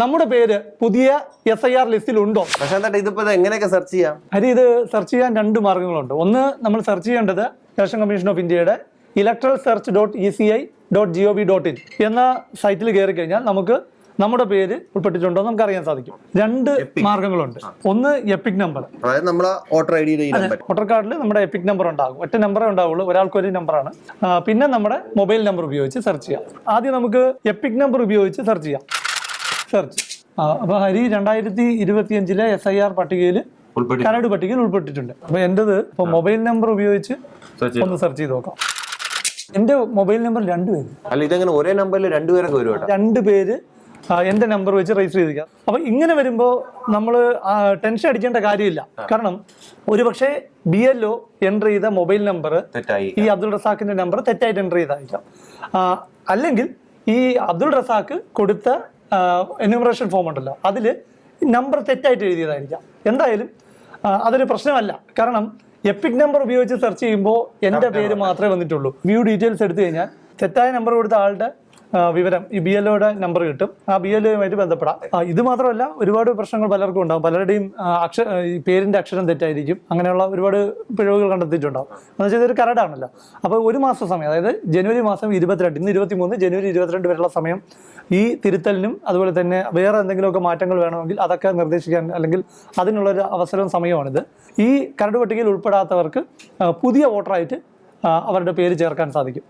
നമ്മുടെ പേര് പുതിയ എസ് ഐ ആർ ലിസ്റ്റിൽ ഉണ്ടോ എന്നിട്ട് ഇതിപ്പോ ഇത് എങ്ങനെയൊക്കെ സെർച്ച് ചെയ്യാം? ഹരി ഇത് സെർച്ച് ചെയ്യാൻ രണ്ട് മാർഗങ്ങളുണ്ട്. ഒന്ന് നമ്മൾ സെർച്ച് ചെയ്യേണ്ടത് ഇലക്ഷൻ കമ്മീഷൻ ഓഫ് ഇന്ത്യയുടെ electoral search dot E C I dot G O V dot in എന്ന സൈറ്റിൽ കയറി കഴിഞ്ഞാൽ നമുക്ക് നമ്മുടെ പേര് ഉൾപ്പെട്ടിട്ടുണ്ടോ നമുക്ക് അറിയാൻ സാധിക്കും. രണ്ട് മാർഗങ്ങളുണ്ട്. ഒന്ന് എപ്പിക് നമ്പർ അതായത് വോട്ടർ ഐ ഡിയുടെ വോട്ടർ കാർഡിൽ നമ്മുടെ എപ്പിക് നമ്പർ ഉണ്ടാകും. ഒറ്റ നമ്പറേ ഉണ്ടാവുള്ളൂ. ഒരാൾക്ക് ഒരു നമ്പറാണ് പിന്നെ നമ്മുടെ മൊബൈൽ നമ്പർ ഉപയോഗിച്ച് സെർച്ച് ചെയ്യാം. ആദ്യം നമുക്ക് എപ്പിക് നമ്പർ ഉപയോഗിച്ച് സെർച്ച് ചെയ്യാം. സെർച്ച്. അപ്പോൾ ഹരി രണ്ടായിരത്തി ഇരുപത്തിയഞ്ചിലെ എസ് ഐ ആർ പട്ടികയിൽ കരട് പട്ടികയിൽ ഉൾപ്പെട്ടിട്ടുണ്ട്. അപ്പോൾ എന്റെത് ഇപ്പോൾ മൊബൈൽ നമ്പർ ഉപയോഗിച്ച് ഒന്ന് സെർച്ച് ചെയ്ത് നോക്കാം. എന്റെ മൊബൈൽ നമ്പർ രണ്ടുപേര് അല്ല ഇതെങ്ങനെ ഒരേ നമ്പറിൽ രണ്ടുപേരൊക്കെ വരും രണ്ടുപേര് രണ്ട് പേര് ആ, എന്റെ നമ്പർ വെച്ച് രജിസ്റ്റർ ചെയ്തിരിക്കാം. അപ്പൊ ഇങ്ങനെ വരുമ്പോ നമ്മൾ ടെൻഷൻ അടിക്കേണ്ട കാര്യമില്ല. കാരണം ഒരുപക്ഷെ ബി എൽ ഒ എന്റർ ചെയ്ത മൊബൈൽ നമ്പർ തെറ്റായി. ഈ അബ്ദുൾ റസാഖിന്റെ നമ്പർ തെറ്റായിട്ട് എന്റർ ചെയ്തായിരിക്കാം. അല്ലെങ്കിൽ ഈ അബ്ദുൾ റസാഖ് കൊടുത്ത എന്യൂമറേഷൻ ഫോം ഉണ്ടല്ലോ. അതിൽ നമ്പർ തെറ്റായിട്ട് എഴുതിയതായിരിക്കാം. എന്തായാലും അതൊരു പ്രശ്നമല്ല. കാരണം എപ്പിക് നമ്പർ ഉപയോഗിച്ച് സെർച്ച് ചെയ്യുമ്പോൾ എന്റെ പേര് മാത്രമേ വന്നിട്ടുള്ളൂ. വ്യൂ ഡീറ്റെയിൽസ് എടുത്തു കഴിഞ്ഞാൽ തെറ്റായ നമ്പർ കൊടുത്ത ആളുടെ വിവരം ഈ ബി എൽ ഒയുടെ നമ്പർ കിട്ടും. ആ ബി എൽ ഒയുമായിട്ട് ബന്ധപ്പെടാം. ഇത് മാത്രമല്ല ഒരുപാട് പ്രശ്നങ്ങൾ പലർക്കും ഉണ്ടാകും പലരുടെയും അക്ഷ പേരിന്റെ അക്ഷരം തെറ്റായിരിക്കും. അങ്ങനെയുള്ള ഒരുപാട് പിഴവുകൾ കണ്ടെത്തിയിട്ടുണ്ടാകും എന്ന് വെച്ചാൽ ഇതൊരു കരടാണല്ലോ അപ്പോൾ ഒരു മാസം സമയം അതായത് ജനുവരി മാസം ഇരുപത്തിരണ്ട് ഇന്ന് ഇരുപത്തി മൂന്ന് ജനുവരി ഇരുപത്തിരണ്ട് വരെയുള്ള സമയം ഈ തിരുത്തലിനും അതുപോലെ തന്നെ വേറെ എന്തെങ്കിലുമൊക്കെ മാറ്റങ്ങൾ വേണമെങ്കിൽ അതൊക്കെ നിർദ്ദേശിക്കാൻ അല്ലെങ്കിൽ അതിനുള്ളൊരു അവസരവും സമയമാണിത്. ഈ കരട് പട്ടികയിൽ ഉൾപ്പെടാത്തവർക്ക് പുതിയ വോട്ടറായിട്ട് അവരുടെ പേര് ചേർക്കാൻ സാധിക്കും.